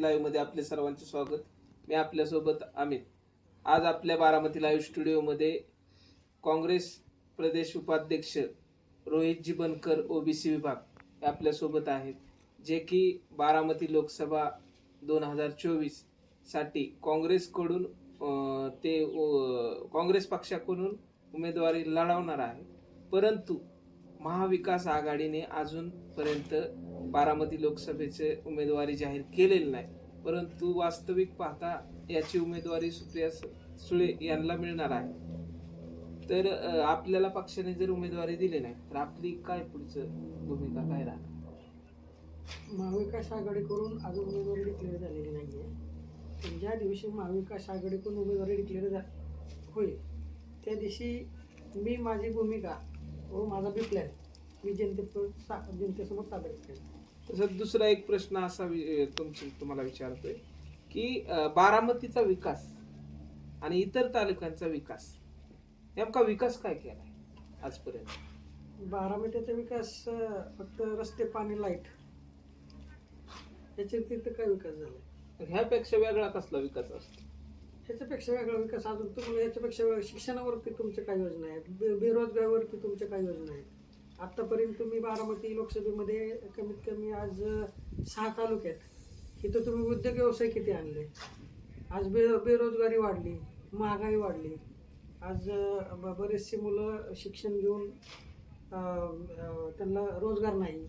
Live आपले सर्वांचे स्वागत. मी आपल्यासोबत अमित आज आपल्या बारामती लाईव्ह स्टुडिओमध्ये काँग्रेस प्रदेश उपाध्यक्ष रोहितजी बनकर ओबीसी विभाग हे आपल्यासोबत आहेत जे की बारामती लोकसभा दोन हजार चोवीससाठी काँग्रेसकडून ते काँग्रेस पक्षाकडून उमेदवारी लढवणार आहे. परंतु महाविकास आघाडीने अजूनपर्यंत बारामती लोकसभेचे उमेदवारी जाहीर केलेली नाही. परंतु वास्तविक पाहता याची उमेदवारी सुप्रिया सुळे यांना मिळणार आहे. तर आपल्याला पक्षाने जर उमेदवारी दिली नाही तर आपली काय पुढचं भूमिका काय राहणार? महाविकास आघाडीकडून अजून उमेदवारी डिक्लेअर झालेली नाही आहे पण ज्या दिवशी महाविकास आघाडीकडून उमेदवारी डिक्लेअर झा होईल त्या दिवशी मी माझी भूमिका व माझा बी प्लॅन मी जनतेपुढे सा जनतेसमोर सादर करेन. तसंच दुसरा एक प्रश्न असा तुमची तुम्हाला विचारतोय की बारामतीचा विकास आणि इतर तालुक्यांचा विकास नेमका विकास काय केलाय आजपर्यंत? बारामतीचा विकास फक्त रस्ते पाणी लाइट. याच्या व्यतिरिक्त काय विकास झाला ह्यापेक्षा वेगळा कसला विकास असतो? ह्याच्यापेक्षा वेगळा विकास अजून तुम्हाला याच्यापेक्षा वेगळा शिक्षणावरती तुमच्या काय योजना आहेत? बेरोजगारावरती तुमच्या काय योजना आहेत? आत्तापर्यंत तुम्ही बारामती लोकसभेमध्ये कमीत कमी आज सहा तालुक्यात. इथं तुम्ही उद्योग व्यवसाय किती आणले? आज बे बेरोजगारी वाढली महागाई वाढली. आज बरेचसे ब- मुलं शिक्षण घेऊन त्यांना रोजगार नाही.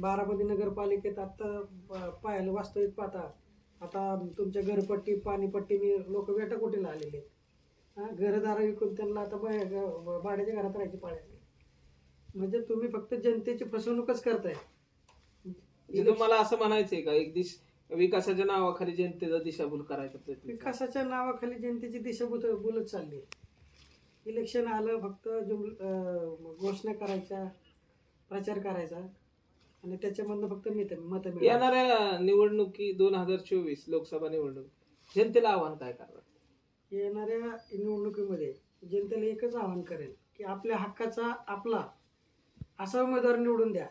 बारामती नगरपालिकेत आत्ता ब- पाहायला वास्तविक पाहता आता तुमच्या घरपट्टी पाणीपट्टीने लोक वेटाकोटीला आलेले आहेत. घरदारा विकून त्यांना आता बाहेर भाड्याच्या घरात राहायची पाळायची म्हणजे तुम्ही फक्त जनतेची फसवणूकच करताय. म्हणजे तुम्हाला असं म्हणायचंय का एक दिश विकासाच्या नावाखाली जनतेचा दिशाभूल करायचा प्रयत्न आहे? विकासाच्या नावाखाली जनतेची दिशाभूत बोलत चालली इलेक्शन आलं फक्त जुम घोषणा करायच्या प्रचार करायचा आणि त्याच्यामधनं फक्त मत मत येणाऱ्या निवडणुकी दोन हजार चोवीस लोकसभा निवडणूक जनतेला आव्हान काय करणार? येणाऱ्या निवडणुकीमध्ये जनतेला एकच आवाहन करेल की आपल्या हक्काचा आपला असा उमेदवार निवडून द्या.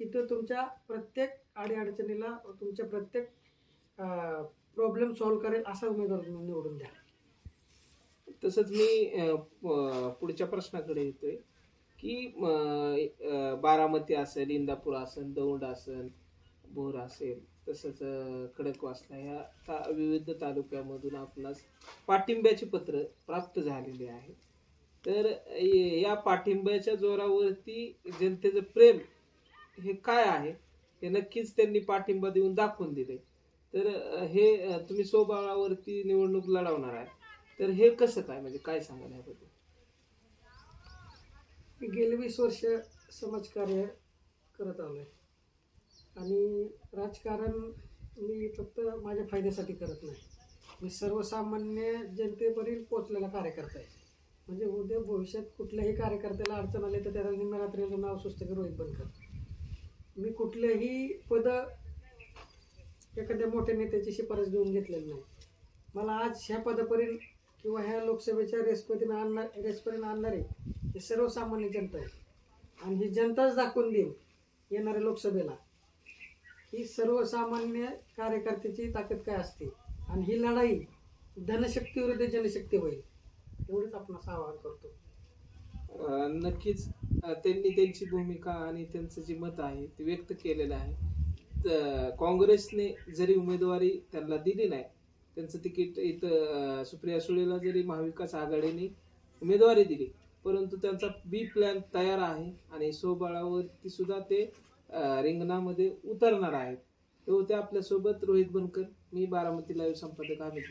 की तो तुमच्या प्रत्येक अडीअडचणीला तुमच्या प्रत्येक प्रॉब्लेम सॉल्व्ह करेल असा उमेदवार निवडून द्या. तसंच मी पुढच्या प्रश्नाकडे येतोय की बारामती असेल इंदापूर असेल दौंड असेल भोर असेल तसंच खडकवासला ह्या ता विविध तालुक्यामधून आपणास पाठिंब्याचे पत्र प्राप्त झालेले आहे तर या पाठिंब्याच्या जोरावरती जनतेचं प्रेम हे काय आहे हे नक्कीच त्यांनी पाठिंबा देऊन दाखवून दिले. तर हे तुम्ही स्वबळावरती निवडणूक लढवणार आहे तर हे कसं काय म्हणजे काय सांगाल ह्याबद्दल मी गेले वीस वर्ष समाजकार्य करत आलो आहे आणि राजकारण मी फक्त माझ्या फायद्यासाठी करत नाही. मी सर्वसामान्य जनतेपर्यंत पोचलेला कार्यकर्ता आहे. म्हणजे उद्या भविष्यात कुठल्याही कार्यकर्त्याला अडचण आली तर त्याला निम्यारात्रीला नाव सुचतं की रोहित बनकर मी कुठलंही पद एखाद्या मोठ्या नेत्याची शिफारस घेऊन घेतलेली नाही. मला आज ह्या पदापर्यंत किंवा ह्या लोकसभेच्या रेसपर्यंत आणणार रेसपर्यंत आणणारे हे सर्वसामान्य जनता आहे. आणि ही जनताच दाखवून देईल येणाऱ्या लोकसभेला ही सर्वसामान्य कार्यकर्त्याची ताकद काय असते. आणि ही लढाई धनशक्ती विरुद्ध जनशक्ती होईल. एवढेच आपण आवाहन करतो. अं, नक्कीच अं, त्यांनी त्यांची भूमिका आणि त्यांचं जे मत आहे ते व्यक्त केलेलं आहे. त- काँग्रेसने जरी उमेदवारी त्यांना दिली नाही त्यांचं तिकीट इथं अं, सुप्रिया सुळेला जरी महाविकास आघाडीने उमेदवारी दिली परंतु त्यांचा बी प्लॅन तयार आहे आणि स्वबळावरती सुद्धा ते अं, रिंगणामध्ये उतरणार आहेत. ते होते आपल्यासोबत रोहित बनकर मी बारामती लाईव्ह संपादक अमित